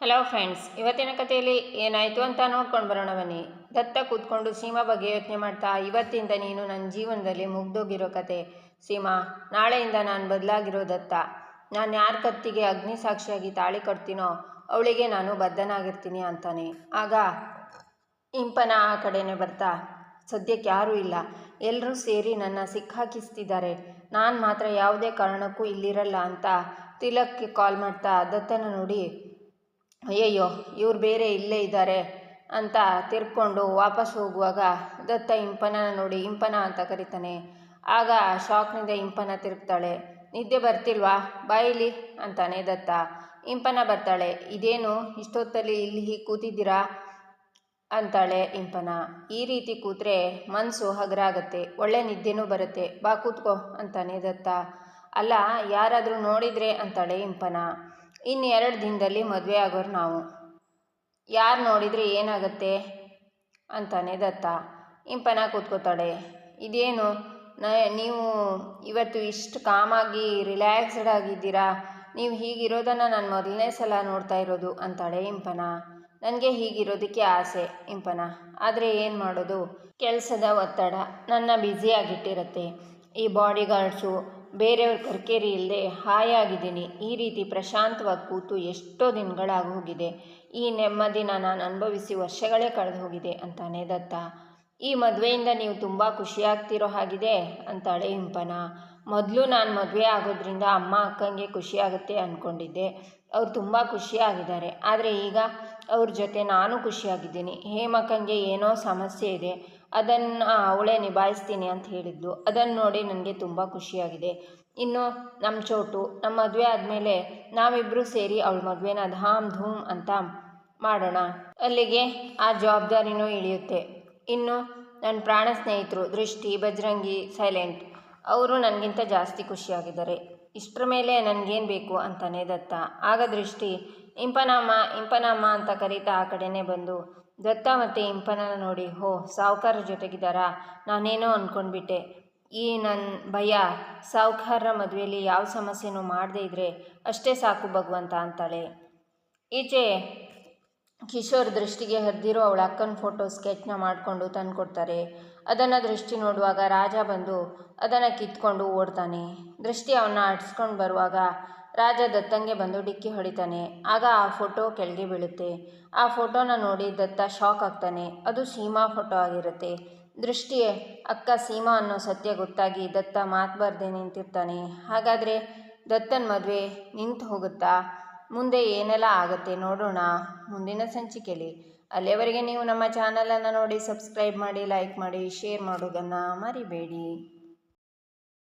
Hello friends ಇವತ್ತಿನ ಕಥೆಯಲ್ಲಿ ಏನಾಯಿತು ಅಂತ ನೋಡ್ಕೊಂಡು ಬರೋಣ ಬನ್ನಿ. ದತ್ತ ಕೂತ್ಕೊಂಡು ಸೀಮಾ ಬಗ್ಗೆ ಯೋಚನೆ ಮಾಡ್ತಾ, ಇವತ್ತಿಂದ ನೀನು ನನ್ನ ಜೀವನದಲ್ಲಿ ಮುಗ್ದೋಗಿರೋ ಕತೆ ಸೀಮಾ, ನಾಳೆಯಿಂದ ನಾನು ಬದಲಾಗಿರೋ ದತ್ತ. ನಾನು ಯಾರ ಕತ್ತಿಗೆ ಅಗ್ನಿ ಸಾಕ್ಷಿಯಾಗಿ ತಾಳಿ ಕಟ್ತೀನೋ, ಅವಳಿಗೆ ನಾನು ಬದ್ಧನಾಗಿರ್ತೀನಿ ಅಂತಾನೆ. ಆಗ ಇಂಪನ ಆ ಕಡೆನೇ ಬರ್ತಾ, ಸದ್ಯಕ್ಕೆ ಯಾರೂ ಇಲ್ಲ. ಎಲ್ಲರೂ ಸೇರಿ ನನ್ನ ಸಿಕ್ಕಾಕಿಸ್ತಿದ್ದಾರೆ ನಾನು ಮಾತ್ರ ಯಾವುದೇ ಕಾರಣಕ್ಕೂ ಇಲ್ಲಿರಲ್ಲ ಅಂತ ತಿಲಕ್ಗೆ ಕಾಲ್ ಮಾಡ್ತಾ ದತ್ತನ ನೋಡಿ ಅಯ್ಯಯ್ಯೋ, ಇವ್ರು ಬೇರೆ ಇಲ್ಲೇ ಇದ್ದಾರೆ ಅಂತ ತಿರ್ಕೊಂಡು ವಾಪಸ್ ಹೋಗುವಾಗ ದತ್ತ ಇಂಪನ ನೋಡಿ, ಇಂಪನ ಅಂತ ಕರಿತಾನೆ. ಆಗ ಶಾಕ್ನಿಂದ ಇಂಪನ ತಿರುಗ್ತಾಳೆ. ನಿದ್ದೆ ಬರ್ತಿಲ್ವಾ? ಬಾಯಿಲಿ ಅಂತಾನೆ ದತ್ತ. ಇಂಪನ ಬರ್ತಾಳೆ. ಇದೇನು? ಇಷ್ಟೊತ್ತಲ್ಲಿ ಇಲ್ಲಿ ಹೀಗೆ ಕೂತಿದ್ದೀರಾ? ಅಂತಾಳೆ ಇಂಪನ. ಈ ರೀತಿ ಕೂತ್ರೆ ಮನಸ್ಸು ಹಗರಾಗತ್ತೆ. ಒಳ್ಳೆ ನಿದ್ದೆನೂ ಬರುತ್ತೆ. ಬಾ ಕೂತ್ಕೋ ಅಂತಾನೆ ದತ್ತ. ಅಲ್ಲ, ಯಾರಾದರೂ ನೋಡಿದರೆ ಅಂತಾಳೆ ಇಂಪನ. ಇನ್ನು ಎರಡು ದಿನದಲ್ಲಿ ಮದುವೆ ಆಗೋರು ನಾವು. ಯಾರು ನೋಡಿದರೆ ಏನಾಗತ್ತೆ? ಅಂತಾನೆ ದತ್ತ. ಇಂಪನ ಕೂತ್ಕೋತಾಳೆ. ಇದೇನು? ನ, ನೀವು ಇವತ್ತು ಇಷ್ಟು ಕಾಮಾಗಿ ರಿಲ್ಯಾಕ್ಸ್ಡ್ ಆಗಿದ್ದೀರಾ? ನೀವು ಹೀಗಿರೋದನ್ನು ನಾನು ಮೊದಲನೇ ಸಲ ನೋಡ್ತಾ ಇರೋದು, ಅಂತಾಳೆ ಇಂಪನ. ನನಗೆ ಹೀಗಿರೋದಕ್ಕೆ ಆಸೆ, ಇಂಪನ. ಆದರೆ ಏನು ಮಾಡೋದು? ಕೆಲಸದ ಒತ್ತಡ ನನ್ನ ಬ್ಯುಸಿಯಾಗಿಟ್ಟಿರುತ್ತೆ ಈ ಬಾಡಿ ಗಾರ್ಡ್ಸು ಬೇರೆಯವ್ರ ಕರ್ಕೇರಿ ಇಲ್ಲದೆ ಹಾಯಾಗಿದ್ದೀನಿ. ಈ ರೀತಿ ಪ್ರಶಾಂತವಾಗಿ ಕೂತು ಎಷ್ಟೋ ದಿನಗಳಾಗಿ ಹೋಗಿದೆ. ಈ ನೆಮ್ಮದಿನ ನಾನು ಅನುಭವಿಸಿ ವರ್ಷಗಳೇ ಕಳೆದು ಹೋಗಿದೆ ಅಂತಾನೆ ದತ್ತ. ಈ ಮದುವೆಯಿಂದ ನೀವು ತುಂಬ ಖುಷಿಯಾಗ್ತಿರೋ ಹಾಗಿದೆ ಅಂತಾಳೆ ಇಂಪನ. ಮೊದಲು ನಾನು ಮದುವೆ ಆಗೋದ್ರಿಂದ ಅಮ್ಮ ಅಕ್ಕಂಗೆ ಖುಷಿಯಾಗುತ್ತೆ ಅಂದ್ಕೊಂಡಿದ್ದೆ ಅವ್ರು ತುಂಬ ಖುಷಿಯಾಗಿದ್ದಾರೆ. ಆದರೆ ಈಗ ಅವ್ರ ಜೊತೆ ನಾನು ಖುಷಿಯಾಗಿದ್ದೀನಿ. ಹೇಮಕ್ಕಂಗೆ ಏನೋ ಸಮಸ್ಯೆ ಇದೆ. ಅದನ್ನು ಅವಳೇ ನಿಭಾಯಿಸ್ತೀನಿ ಅಂತ ಹೇಳಿದ್ಲು. ಅದನ್ನು ನೋಡಿ ನನಗೆ ತುಂಬ ಖುಷಿಯಾಗಿದೆ. ಇನ್ನು ನಮ್ಮ ಚೋಟು ನಮ್ಮ ಮದುವೆ ಆದಮೇಲೆ ನಾವಿಬ್ಬರೂ ಸೇರಿ ಅವಳ ಮದುವೆನ ಧಾಮ್ ಧೂಮ್ ಅಂತ ಮಾಡೋಣ. ಅಲ್ಲಿಗೆ ಆ ಜವಾಬ್ದಾರಿನೂ ಇಳಿಯುತ್ತೆ. ಇನ್ನು ನನ್ನ ಪ್ರಾಣ ಸ್ನೇಹಿತರು ದೃಷ್ಟಿ, ಬಜರಂಗಿ, ಸೈಲೆಂಟ್, ಅವರು ನನಗಿಂತ ಜಾಸ್ತಿ ಖುಷಿಯಾಗಿದ್ದಾರೆ. ಇಷ್ಟರ ಮೇಲೆ ನನಗೇನು ಬೇಕು ಅಂತಾನೆ ದತ್ತ. ಆಗ ದೃಷ್ಟಿ, ಇಂಪನಾಮ ಇಂಪನಾಮ ಅಂತ ಕರೀತಾ ಆ ಕಡೆಯೇ ಬಂದು ದತ್ತ ಮತ್ತು ಇಂಪನನ್ನು ನೋಡಿ, ಹೋ, ಸಾವುಕಾರ ಜೊತೆಗಿದ್ದಾರಾ? ನಾನೇನೋ ಅಂದ್ಕೊಂಡ್ಬಿಟ್ಟೆ ಈ ನನ್ನ ಭಯ ಸಾವುಕಾರರ ಮದುವೆಯಲ್ಲಿ ಯಾವ ಸಮಸ್ಯೆನೂ ಮಾಡದೇ ಇದ್ದರೆ ಅಷ್ಟೇ ಸಾಕು ಭಗವಂತ ಅಂತಾಳೆ. ಈಚೆ ಕಿಶೋರ್ ದೃಷ್ಟಿಗೆ ಹರಿದಿರೋ ಅವಳ ಅಕ್ಕನ ಫೋಟೋ ಸ್ಕೆಚ್ನ ಮಾಡಿಕೊಂಡು ತಂದು ಕೊಡ್ತಾರೆ ಅದನ್ನು ದೃಷ್ಟಿ ನೋಡುವಾಗ ರಾಜ ಬಂದು ಅದನ್ನು ಕಿತ್ಕೊಂಡು ಓಡ್ತಾನೆ. ದೃಷ್ಟಿ ಅವನ್ನ ಅಡ್ಸ್ಕೊಂಡು ಬರುವಾಗ ರಾಜ ದತ್ತಂಗೆ ಬಂದು ಡಿಕ್ಕಿ ಹೊಡಿತಾನೆ. ಆಗ ಆ ಫೋಟೋ ಕೆಳಗೆ ಬೀಳುತ್ತೆ. ಆ ಫೋಟೋನ ನೋಡಿ ದತ್ತ ಶಾಕ್ ಆಗ್ತಾನೆ. ಅದು ಸೀಮಾ ಫೋಟೋ ಆಗಿರುತ್ತೆ. ದೃಷ್ಟಿ ಅಕ್ಕ ಸೀಮಾ ಅನ್ನೋ ಸತ್ಯ ಗೊತ್ತಾಗಿ ದತ್ತ ಮಾತು ಬರದೆ ನಿಂತಿರ್ತಾನೆ. ಹಾಗಾದರೆ ದತ್ತನ ಮದುವೆ ನಿಂತು ಹೋಗುತ್ತಾ? ಮುಂದೆ ಏನೆಲ್ಲ ಆಗುತ್ತೆ ನೋಡೋಣ. ಮುಂದಿನ ಸಂಚಿಕೆಯಲ್ಲಿ ಅಲ್ಲಿಯವರೆಗೆ ನೀವು ನಮ್ಮ ಚಾನಲನ್ನು ನೋಡಿ ಸಬ್ಸ್ಕ್ರೈಬ್ ಮಾಡಿ, ಲೈಕ್ ಮಾಡಿ, ಶೇರ್ ಮಾಡೋದನ್ನು ಮರಿಬೇಡಿ.